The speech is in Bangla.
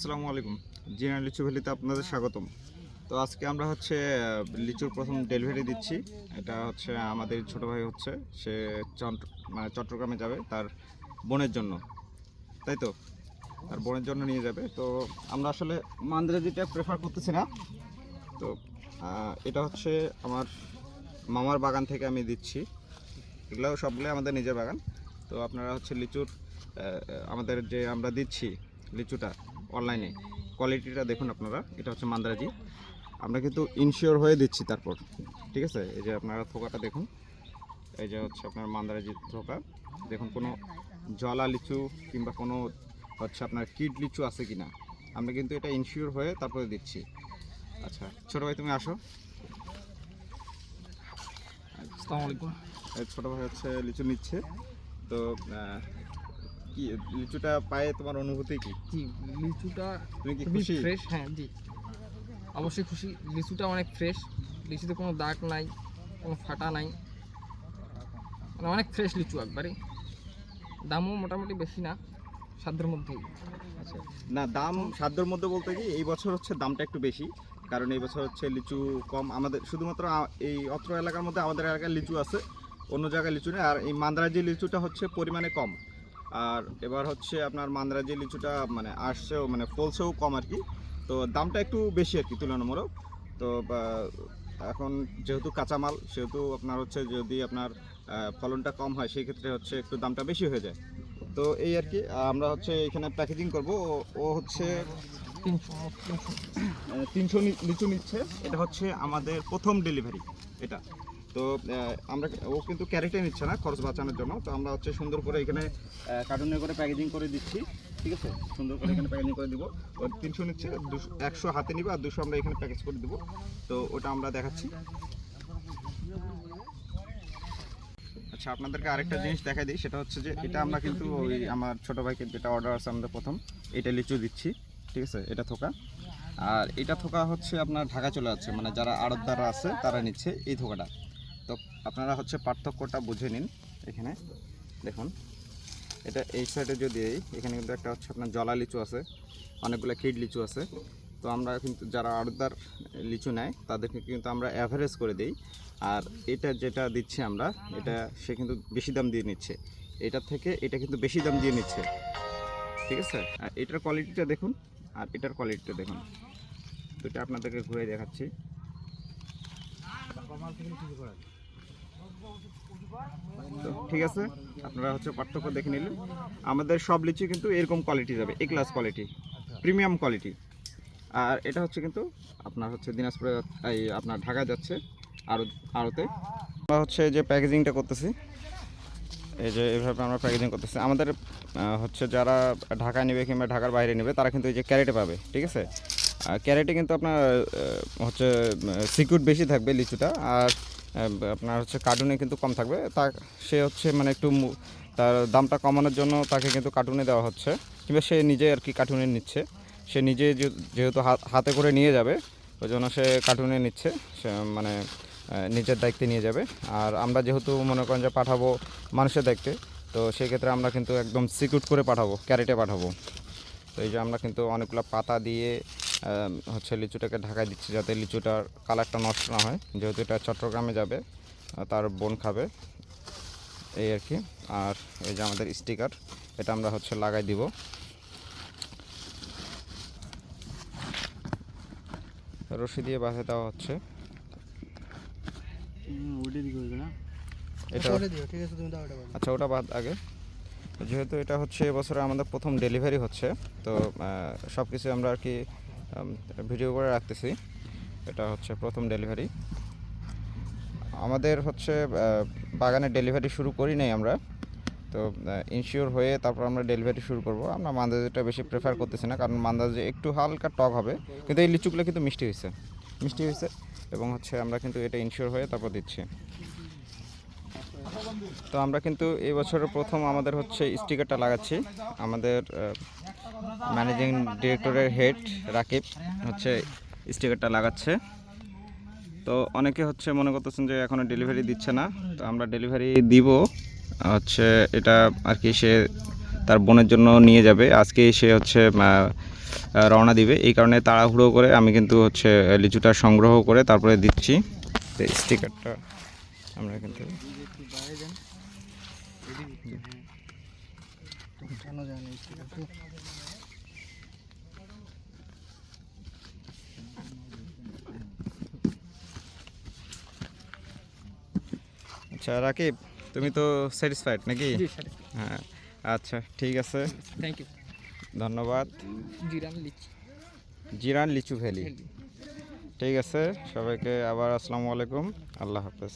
আসসালামু আলাইকুম। জিনা লিচু ভ্যালিতে আপনাদের স্বাগতম। তো আজকে আমরা হচ্ছে লিচুর প্রথম ডেলিভারি দিচ্ছি। এটা হচ্ছে আমাদের ছোট ভাই হচ্ছে, সে মানে চট্টগ্রামে যাবে তার বোনের জন্য। তাই তো? তার বোনের জন্য নিয়ে যাবে। তো আমরা আসলে মান্দ্রাজিটা প্রেফার করতেছি না। তো এটা হচ্ছে আমার মামার বাগান থেকে আমি দিচ্ছি। এগুলো সবগুলোই আমাদের নিজের বাগান। তো আপনারা হচ্ছে লিচুর আমাদের যে আমরা দিচ্ছি লিচুটা অনলাইনে কোয়ালিটিটা দেখুন আপনারা এটা হচ্ছে মান্দারাজি। আমরা কিন্তু ইনশিওর হয়ে দিচ্ছি তারপর ঠিক আছে? এই যে আপনারা থোকাটা দেখুন এই যে হচ্ছে আপনার মান্দারাজি থোকা। দেখুন কোনো জলা লিচু কিংবা কোনো হচ্ছে আপনার কিড লিচু আছে কি না আমরা কিন্তু এটা ইনশিওর হয়ে তারপরে দিচ্ছি। আচ্ছা ছোটো ভাই তুমি আসো। আসসালামু আলাইকুম। এই ছোটো ভাই হচ্ছে লিচু নিচ্ছে। তো কি লিচুটা পায়ে তোমার অনুভূতি কি? জি লিচুটা তুমি কি খুশি? ফ্রেশ হ্যাঁ জি। অবশ্যই খুশি লিচুটা অনেক ফ্রেশ লিচুতে কোনো দাগ নাই কোনো ফাটা নাই। মানে অনেক ফ্রেশ লিচু একবারে। দামও মোটামুটি বেশি না সাধ্যের মধ্যেই। আচ্ছা। না দাম সাধ্যের মধ্যে বলতে কি এই বছর হচ্ছে দামটা একটু বেশি কারণ এই বছর হচ্ছে লিচু কম। আমাদের শুধুমাত্র এই অত্র এলাকার মধ্যে আমাদের এলাকায় লিচু আছে অন্য জায়গায় লিচু নেই। আর এই মান্দ্রাজি লিচুটা হচ্ছে পরিমাণে কম। আর এবার হচ্ছে আপনার মান্দ্রাজি লিচুটা মানে আসছেও মানে ফলছেও কম আর কি। তো দামটা একটু বেশি আর কি তুলনামূলক। তো এখন যেহেতু কাঁচামাল, সেহেতু আপনার হচ্ছে যদি আপনার ফলনটা কম হয়, সেই ক্ষেত্রে হচ্ছে একটু দামটা বেশি হয়ে যায়। তো এই আর কি আমরা হচ্ছে এখানে প্যাকেজিং করব। ও- হচ্ছে তিনশো লিচু নিচ্ছে। এটা হচ্ছে আমাদের প্রথম ডেলিভারি এটা। তো আমরা ও কিন্তু ক্যারেটে নিচ্ছে না খরচ বাঁচানোর জন্য। তো আমরা হচ্ছে সুন্দর করে এখানে কার্টুনে করে প্যাকেজিং করে দিচ্ছি, ঠিক আছে? সুন্দর করে এখানে প্যাকেজিং করে দিব। ও তিনশো নিচ্ছে, দুশো, একশো হাতে নিবে, আর দুশো আমরা এখানে প্যাকেজ করে দিব। তো ওটা আমরা দেখাচ্ছি। আচ্ছা আপনাদেরকে আরেকটা জিনিস দেখাই দিই, সেটা হচ্ছে যে এটা আমরা কিন্তু ওই আমার ছোটো ভাইকে যেটা অর্ডার আছে আমাদের প্রথম, এটা লিচু দিচ্ছি, ঠিক আছে? এটা থোকা। আর এটা থোকা হচ্ছে আপনার ঢাকা চলে যাচ্ছে মানে যারা আড়তদাররা আছে, তারা নিচ্ছে এই থোকাটা। আপনারা হচ্ছে পার্থক্যটা বুঝে নিন এখানে। দেখুন এটা এই সাইডে যদি এই, এখানে কিন্তু একটা হচ্ছে আপনার জলা লিচু আছে অনেকগুলো কিড লিচু আছে। তো আমরা কিন্তু যারা আড়তদার লিচু নেয় তাদেরকে কিন্তু আমরা অ্যাভারেজ করে দিই। আর এটা যেটা দিচ্ছি আমরা এটা সে কিন্তু বেশি দাম দিয়ে নিচ্ছে। এটার থেকে এটা কিন্তু বেশি দাম দিয়ে নিচ্ছে। ঠিক আছে? আর এটার কোয়ালিটিটা দেখুন আর এটার কোয়ালিটিটা দেখুন। দুটো আপনাদেরকে ঘুরে দেখাচ্ছি। তো ঠিক আছে? আপনারা হচ্ছে পার্থক্য দেখে নিলেন। আমাদের সব লিচু কিন্তু এরকম কোয়ালিটি যাবে A class quality premium quality আর এটা হচ্ছে কিন্তু আপনার হচ্ছে দিনাজপুরে, এই আপনার ঢাকা যাচ্ছে আরও আড়তে আমরা হচ্ছে যে প্যাকেজিংটা করতেছি, এই যে এইভাবে আমরা প্যাকেজিং করতেছি। আমাদের হচ্ছে যারা ঢাকায় নেবে কিংবা ঢাকার বাইরে নেবে, তারা কিন্তু এই যে ক্যারেটে পাবে, ঠিক আছে? ক্যারেটে কিন্তু আপনার হচ্ছে সিকিউর বেশি থাকবে লিচুটা। আর আপনার হচ্ছে কার্টুনে কিন্তু কম থাকবে। তা সে হচ্ছে মানে একটু তার দামটা কমানোর জন্য তাকে কিন্তু কার্টুনে দেওয়া হচ্ছে। কিংবা সে নিজে আর কি কার্টুনে নিচ্ছে। সে নিজে যেহেতু হাত- করে নিয়ে যাবে, ওই জন্য সে কার্টুনে নিচ্ছে। সে মানে নিজের দায়িত্বে নিয়ে যাবে। আর আমরা যেহেতু মনে করেন যে পাঠাবো মানুষের দায়িত্বে, তো সেক্ষেত্রে আমরা কিন্তু একদম সিকিউর করে পাঠাবো ক্যারেটে পাঠাবো। তো এই যে আমরা কিন্তু অনেকগুলো পাতা দিয়ে হচ্ছে লিচুটাকে ঢাকায় দিচ্ছি যাতে লিচুটার কালারটা নষ্ট না হয়। যেহেতু এটা চট্টগ্রামে যাবে তার বোন খাবে। এই আর কি। আর এই যে আমাদের স্টিকার এটা আমরা হচ্ছে লাগাই দিব। রশি দিয়ে বাঁধে দেওয়া হচ্ছে। এটা আচ্ছা ওটা বাদ আগে। যেহেতু এটা হচ্ছে এবছরে আমাদের প্রথম ডেলিভারি হচ্ছে তো সব কিছু আমরা আর কি ভিডিও করে রাখতেছি। এটা হচ্ছে প্রথম ডেলিভারি আমাদের হচ্ছে বাগানে ডেলিভারি শুরু করি নাই আমরা। তো ইনশিওর হয়ে তারপর আমরা ডেলিভারি শুরু করব। আমরা মান্দাজিটা বেশি প্রেফার করতেছি না, কারণ মান্দাজি একটু হালকা টক হবে। কিন্তু এই লিচুগুলো কিন্তু মিষ্টি হয়েছে। মিষ্টি হয়েছে। এবং হচ্ছে আমরা কিন্তু এটা ইনশিওর হয়ে তারপর দিচ্ছি। তো আমরা কিন্তু এই বছরের প্রথম আমাদের হচ্ছে স্টিকারটা লাগাচ্ছি। আমাদের ম্যানেজিং ডিরেক্টরের হেড রাকিব হচ্ছে স্টিকারটা লাগাচ্ছে। তো অনেকে হচ্ছে মনে করতেছেন যে এখনও ডেলিভারি দিচ্ছে না। তো আমরা ডেলিভারি দিব। হচ্ছে এটা আর কি সে তার বোনের জন্য নিয়ে যাবে। আজকেই সে হচ্ছে রওনা দিবে। এই কারণে তাড়াহুড়ো করে আমি কিন্তু হচ্ছে লিচুটা সংগ্রহ করে তারপরে দিচ্ছি। স্টিকারটা আমরা কিন্তু আচ্ছা রাকিব তুমি তো স্যাটিসফাইড নাকি? হ্যাঁ আচ্ছা ঠিক আছে। থ্যাংক ইউ ধন্যবাদ। জিরান লিচু। জিরান লিচু ভ্যালি। ঠিক আছে সবাইকে আবার আসসালামু আলাইকুম। আল্লাহ হাফেজ।